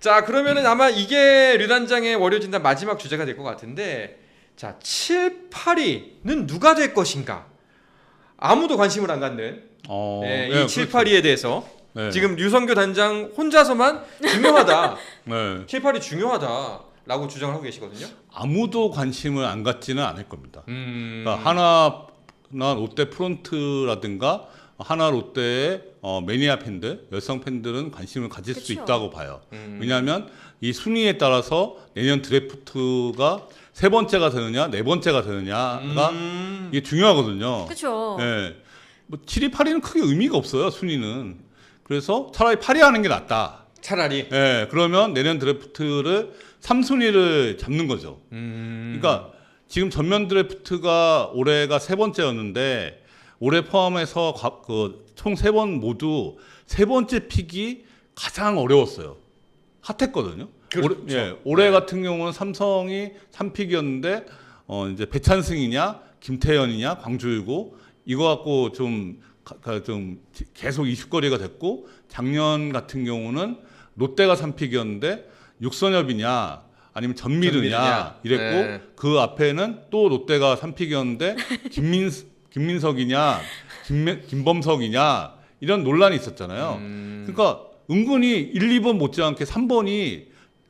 자 그러면은 아마 이게 류단장의 월요 진단 마지막 주제가 될 것 같은데 자 7, 8위는 누가 될 것인가 아무도 관심을 안 갖는 어, 예, 예, 이 7, 그렇죠. 8위에 대해서 네. 지금 류성교 단장 혼자서만 중요하다 네. 7, 8위 중요하다라고 주장을 하고 계시거든요 아무도 관심을 안 갖지는 않을 겁니다. 음... 그러니까 하나나 롯데 프론트라든가 하나 롯데의 어, 매니아 팬들, 열성 팬들은 관심을 가질 수 그쵸. 있다고 봐요. 음. 왜냐하면 이 순위에 따라서 내년 드래프트가 세 번째가 되느냐, 네 번째가 되느냐가 음... 이게 중요하거든요. 그렇죠. 예. 뭐 7위, 8위는 크게 의미가 없어요, 순위는. 그래서 차라리 8위 하는 게 낫다. 차라리 예. 그러면 내년 드래프트를 3순위를 잡는 거죠. 음... 그러니까 지금 전면 드래프트가 올해가 세 번째였는데 올해 포함해서 그 총 세 번 모두 세 번째 픽이 가장 어려웠어요. 핫했거든요. 그렇죠. 올해, 예, 올해 네. 같은 경우는 삼성이 3픽이었는데 어 이제 배찬승이냐 김태현이냐 광주이고 이거 갖고 좀, 가- 가- 좀 계속 이슈거리가 됐고 작년 같은 경우는 롯데가 3픽이었는데 육선엽이냐 아니면 전미르냐 전미르냐. 이랬고 네. 그 앞에는 또 롯데가 3픽이었는데 김민 김민석이냐 김, 김범석이냐 이런 논란이 있었잖아요. 음... 그러니까 은근히 1, 2번 못지않게 3번이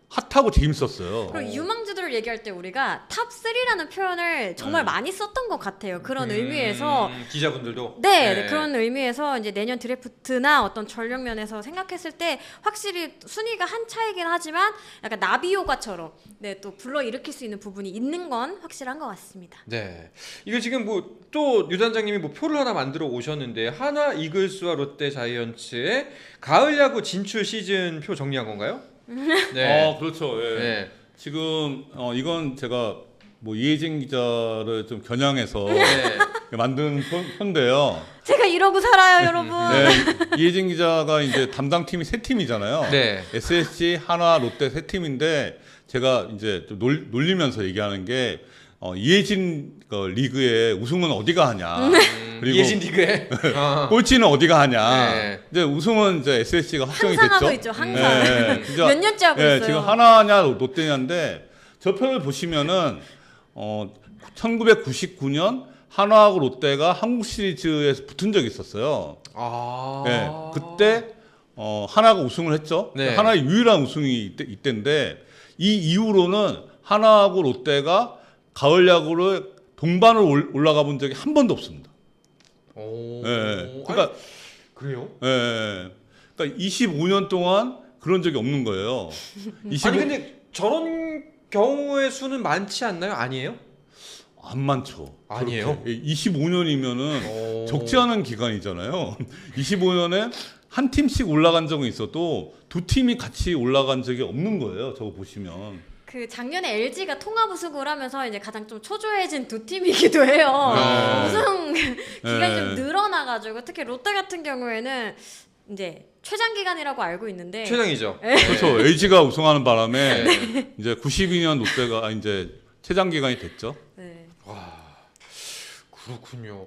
핫하고 재밌었어요. 그리고 유망 주들을 얘기할 때 우리가 탑 3라는 표현을 정말 네. 많이 썼던 것 같아요. 그런 음, 의미에서 기자분들도 네, 네, 그런 의미에서 이제 내년 드래프트나 어떤 전력 면에서 생각했을 때 확실히 순위가 한 차이긴 하지만 약간 나비효과처럼 네, 또 불러 일으킬 수 있는 부분이 있는 건 확실한 것 같습니다. 네. 이거 지금 뭐 또 유단장님이 뭐 표를 하나 만들어 오셨는데 하나 이글스와 롯데 자이언츠의 가을 야구 진출 시즌 표 정리한 건가요? 네. 어, 그렇죠. 예. 네. 지금 어, 이건 제가 뭐 이혜진 기자를 좀 겨냥해서 네. 만든 편- 편인데요. 제가 이러고 살아요, 여러분. 네, 이혜진 기자가 이제 담당 팀이 세 팀이잖아요. 네. SSG, 하나, 롯데 세 팀인데 제가 이제 좀 놀, 놀리면서 얘기하는 게 어, 이혜진 그 리그의 우승은 어디가 하냐. 음, 그리고- 예진 리그에 어. 꼴찌는 어디가 하냐. 네. 이제 우승은 이제 SSG가 확정이 항상 됐죠. 하고 있죠, 항상. 네, 네. 진짜- 몇 년째 하고 예, 있어요. 지금 하나냐 롯데냐인데 저 표를 보시면은 어 1999년 하나하고 롯데가 한국 시리즈에서 붙은 적이 있었어요. 아. 예, 그때 어 하나가 우승을 했죠. 네. 하나의 유일한 우승이 이때, 이때인데 이 이후로는 하나하고 롯데가 가을 야구를 동반을 올- 올라가 본 적이 한 번도 없습니다. 오. 예, 그러니까 아니, 그래요? 예, 그러니까 25년 동안 그런 적이 없는 거예요. 25, 아니 근데 저런 경우의 수는 많지 않나요? 아니에요? 안 많죠. 아니에요? 25년이면은 오. 적지 않은 기간이잖아요. 25년에 한 팀씩 올라간 적은 있어도 두 팀이 같이 올라간 적이 없는 거예요. 저거 보시면. 그 작년에 LG가 통합 우승을 하면서 이제 가장 좀 초조해진 두 팀이기도 해요. 네. 우승 기간이 좀 네. 늘어나가지고 특히 롯데 같은 경우에는 이제 최장 기간이라고 알고 있는데 최장이죠. 그렇죠. LG가 우승하는 네. 바람에 이제 92년 롯데가 이제 최장 기간이 됐죠. 네. 그렇군요.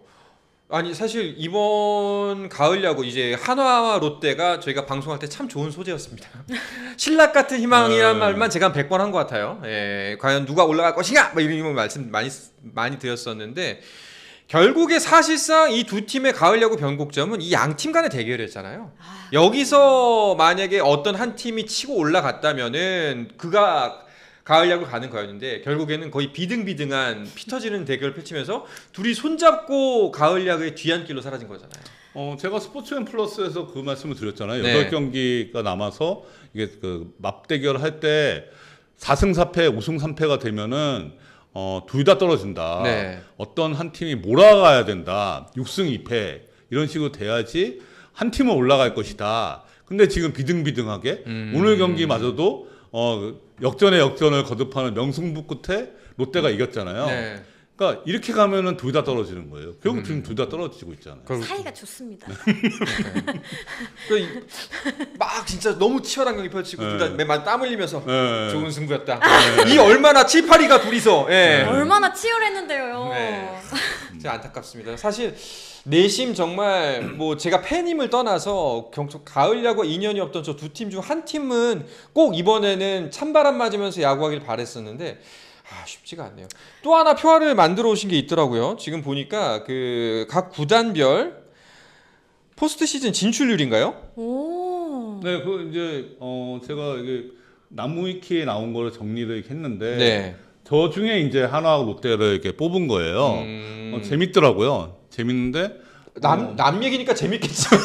아니 사실 이번 가을 야구 이제 한화와 롯데가 저희가 방송할 때 참 좋은 소재였습니다. 신락 같은 희망이란 네. 말만 제가 한 100번 한 것 같아요. 예, 과연 누가 올라갈 것인가? 뭐 이런 말씀 많이 많이 드렸었는데 결국에 사실상 이 두 팀의 가을 야구 변곡점은 이 양 팀 간의 대결이었잖아요. 아, 여기서 만약에 어떤 한 팀이 치고 올라갔다면은 그가 가을 야구 가는 거였는데 결국에는 거의 비등비등한 피 터지는 대결을 펼치면서 둘이 손잡고 가을 야구의 뒤안길로 사라진 거잖아요. 어, 제가 스포츠앤 플러스에서 그 말씀을 드렸잖아요. 네. 여덟 경기가 남아서 이게 그 맞대결 할 때 4승 4패, 우승 3패가 되면은 어, 둘 다 떨어진다. 네. 어떤 한 팀이 몰아가야 된다. 6승 2패. 이런 식으로 돼야지 한 팀은 올라갈 것이다. 근데 지금 비등비등하게 음. 오늘 경기마저도 어, 역전의 역전을 거듭하는 명승부 끝에 롯데가 이겼잖아요. 네. 그러니까 이렇게 가면은 둘 다 떨어지는 거예요. 결국 음. 지금 둘 다 떨어지고 있잖아요. 사이가 좋습니다. 그 이- 막 진짜 너무 치열한 경기 펼치고 네. 둘다맨땀 흘리면서 네. 좋은 승부였다. 이 얼마나 7, 8위가 둘이서 예. 네. 얼마나 치열했는데요. 네. 진짜 안타깝습니다. 사실 내심 정말 뭐 제가 팬임을 떠나서 경 가을 야구 인연이 없던 저 두 팀 중 한 팀은 꼭 이번에는 찬바람 맞으면서 야구하길 바랬었는데 아 쉽지가 않네요. 또 하나 표화를 만들어 오신 게 있더라고요. 지금 보니까 그 각 구단별 포스트 시즌 진출률인가요? 오. 네, 그 이제 어 제가 이게 나무위키에 나온 거를 정리를 했는데 네. 저 중에 이제 하나하고 롯데를 이렇게 뽑은 거예요. 음, 어, 재밌더라고요. 재밌는데 남, 남 얘기니까 재밌겠죠.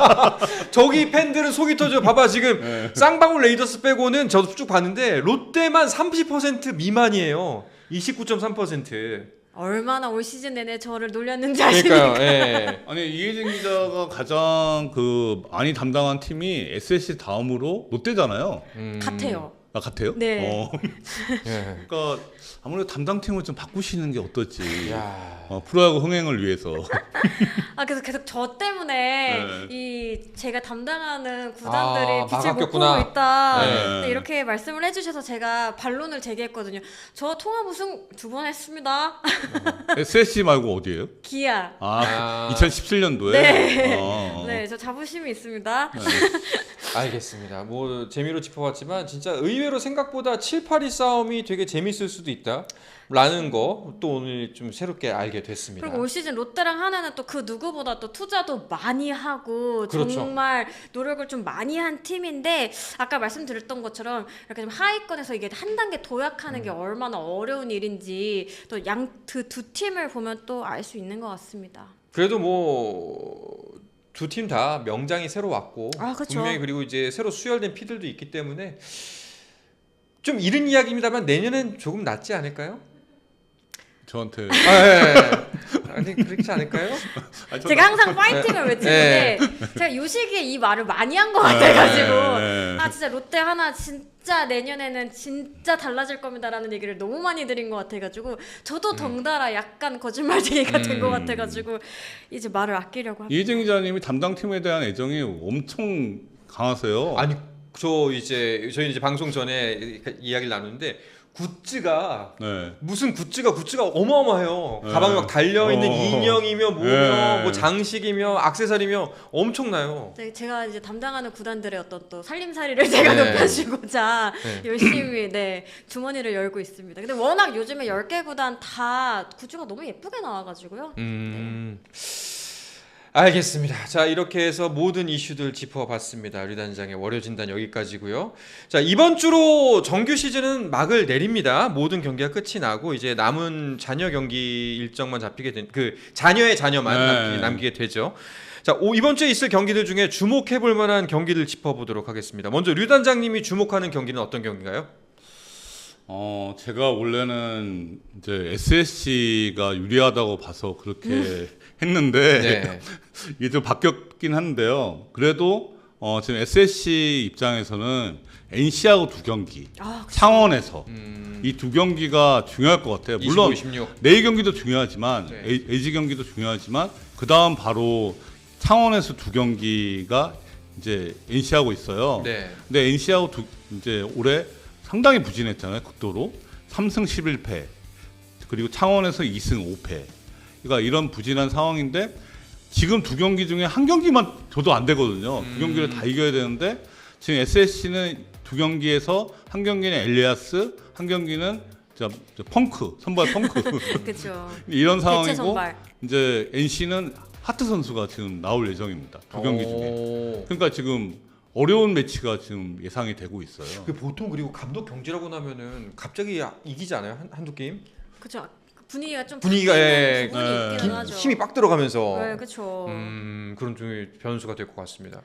저기 팬들은 속이 터져. 봐봐, 지금 네. 쌍방울 레이더스 빼고는 저도 쭉 봤는데 롯데만 30% 미만이에요. 29.3%. 얼마나 올 시즌 내내 저를 놀렸는지 아십니까? 그러니까요. 예. 아니 이혜진 기자가 가장 그 많이 담당한 팀이 SSC 다음으로 롯데잖아요. 음, 같아요. 아 같아요? 네. 어, 예. 그러니까 아무래도 담당 팀을 좀 바꾸시는 게 어떨지. 야. 어, 프로야구 흥행을 위해서. 아 그래서 계속 저 때문에 네. 이 제가 담당하는 구단들이 아, 빛을 못 막았겠구나. 보고 있다. 네. 네, 이렇게 말씀을 해주셔서 제가 반론을 제기했거든요. 저 통합 우승 두 번 했습니다. SSC 말고 어디예요? 기아. 아, 아. 2017년도에. 네. 어. 네, 저 자부심이 있습니다. 알겠습니다. 뭐 재미로 짚어봤지만 진짜 의외로 생각보다 7, 8위 싸움이 되게 재밌을 수도 있다. 라는 거 또 오늘 좀 새롭게 알게 됐습니다. 그리고 올 시즌 롯데랑 하나는 또 그 누구보다 또 투자도 많이 하고 그렇죠. 정말 노력을 좀 많이 한 팀인데 아까 말씀드렸던 것처럼 이렇게 좀 하위권에서 이게 한 단계 도약하는 게 음. 얼마나 어려운 일인지 또 양 그 두 팀을 보면 또 알 수 있는 것 같습니다. 그래도 뭐 두 팀 다 명장이 새로 왔고 아, 그쵸. 분명히 그리고 이제 새로 수혈된 피들도 있기 때문에 좀 이른 이야기입니다만 내년엔 조금 낫지 않을까요? 저한테. 아, 예, 예. 아니 그렇지 않을까요? 아, 저- 제가 항상 파이팅을 외치는데 제가 요 시기에 이 말을 많이 한 것 같아가지고 네, 네. 아 진짜 롯데 하나 진짜 내년에는 진짜 달라질 겁니다라는 얘기를 너무 많이 드린 것 같아가지고 저도 덩달아 약간 거짓말쟁이가 된것 음. 같아가지고 이제 말을 아끼려고 합니다. 이혜진 기자님이 담당 팀에 대한 애정이 엄청 강하세요. 아니 저 이제 저희 이제 방송 전에 이야기를 나누는데 굿즈가 네. 무슨 굿즈가 굿즈가 어마어마해요. 네. 가방에 막 달려 있는 어. 인형이며 뭐며 네. 뭐 장식이며 액세서리며 엄청나요. 네, 제가 이제 담당하는 구단들의 어떤 또 살림살이를 제가 네. 높여주고자 네. 열심히 네 주머니를 열고 있습니다. 근데 워낙 요즘에 10개 구단 다 굿즈가 너무 예쁘게 나와가지고요. 음. 알겠습니다. 자, 이렇게 해서 모든 이슈들 짚어봤습니다. 류단장의 월요 진단 여기까지고요. 자, 이번 주로 정규 시즌은 막을 내립니다. 모든 경기가 끝이 나고 이제 남은 잔여 경기 일정만 잡히게 된 그 잔여의 잔여만 네. 남기, 남기게 되죠. 자, 오, 이번 주에 있을 경기들 중에 주목해 볼 만한 경기를 짚어보도록 하겠습니다. 먼저 류단장님이 주목하는 경기는 어떤 경기인가요? 어, 제가 원래는 이제 SSC가 유리하다고 봐서 그렇게 했는데 네. 이게 좀 바뀌었긴 한데요. 그래도 어, 지금 SSC 입장에서는 NC하고 두 경기, 아, 창원에서 음, 이 두 경기가 중요할 것 같아요. 25, 물론 26. 내일 경기도 중요하지만 네. 에- LG 경기도 중요하지만 그 다음 바로 창원에서 두 경기가 이제 NC하고 있어요. 네. 근데 NC하고 두, 이제 올해 상당히 부진했잖아요. 극도로 3승 11패 그리고 창원에서 2승 5패. 그러니까 이런 부진한 상황인데 지금 두 경기 중에 한 경기만 줘도 안 되거든요. 음. 두 경기를 다 이겨야 되는데 지금 SSC는 두 경기에서 한 경기는 엘리아스, 한 경기는 저, 저 펑크 선발 펑크. 이런 상황이고. 이제 NC는 하트 선수가 지금 나올 예정입니다. 두 경기 중에. 오. 그러니까 지금 어려운 매치가 지금 예상이 되고 있어요. 그 보통 그리고 감독 경질하고 나면은 갑자기 이기지 않아요? 한, 한두 게임? 그렇죠. 분위기가 좀 분위기가, 예, 힘- 하죠. 힘이 빡 들어가면서 네, 그렇죠. 음, 그런 좀 변수가 될 것 같습니다.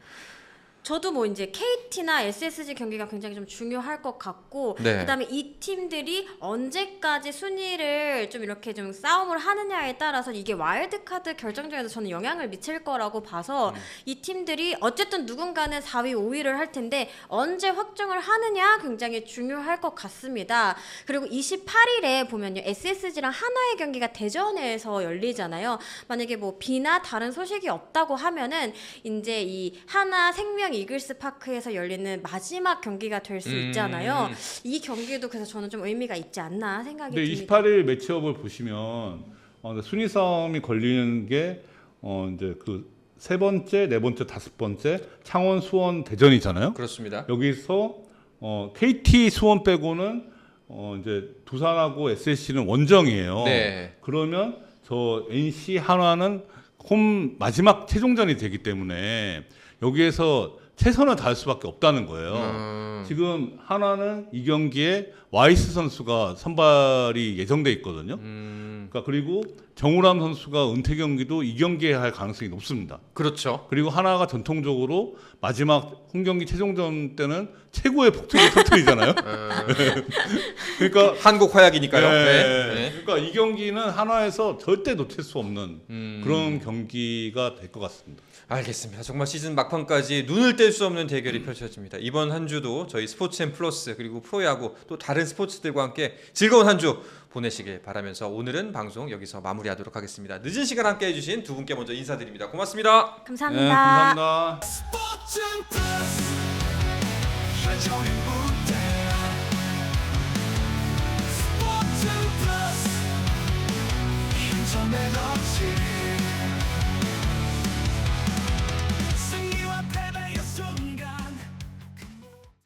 저도 뭐 이제 KT나 SSG 경기가 굉장히 좀 중요할 것 같고 네. 그다음에 이 팀들이 언제까지 순위를 좀 이렇게 좀 싸움을 하느냐에 따라서 이게 와일드 카드 결정전에서 저는 영향을 미칠 거라고 봐서 이 팀들이 어쨌든 누군가는 4위, 5위를 할 텐데 언제 확정을 하느냐 굉장히 중요할 것 같습니다. 그리고 28일에 보면요 SSG랑 하나의 경기가 대전에서 열리잖아요. 만약에 뭐 비나 다른 소식이 없다고 하면은 이제 이 하나 생명 이글스 파크에서 열리는 마지막 경기가 될수 음. 있잖아요. 이 경기도 그래서 저는 좀 의미가 있지 않나 생각이 근데 듭니다. 28일 매치업을 보시면 어, 근데 순위 싸움이 걸리는 게 어, 이제 그 세 번째, 네 번째, 다섯 번째 창원, 수원, 대전이잖아요. 그렇습니다. 여기서 어, KT 수원 빼고는 어, 이제 두산하고 SSC는 원정이에요. 네. 그러면 저 NC 한화는 홈 마지막 최종전이 되기 때문에 여기에서 최선을 다할 수밖에 없다는 거예요. 음, 지금 한화는 이 경기에 와이스 선수가 선발이 예정돼 있거든요. 음, 그러니까 그리고 정우람 선수가 은퇴 경기도 이 경기에 할 가능성이 높습니다. 그렇죠. 그리고 하나가 전통적으로 마지막 홈 경기 최종전 때는 최고의 폭투를 터뜨리잖아요. 음, 그러니까 한국 화약이니까요. 네. 네. 네. 그러니까 이 경기는 한화에서 절대 놓칠 수 없는 음. 그런 경기가 될 것 같습니다. 알겠습니다. 정말 시즌 막판까지 눈을 뗄수 없는 대결이 펼쳐집니다. 이번 한 주도 저희 스포츠앤 플러스 그리고 프로야구 또 다른 스포츠들과 함께 즐거운 한 주 보내시길 바라면서 오늘은 방송 여기서 마무리하도록 하겠습니다. 늦은 시간 함께 해주신 두 분께 먼저 인사드립니다. 고맙습니다. 감사합니다. 네, 감사합니다. 스포츠 플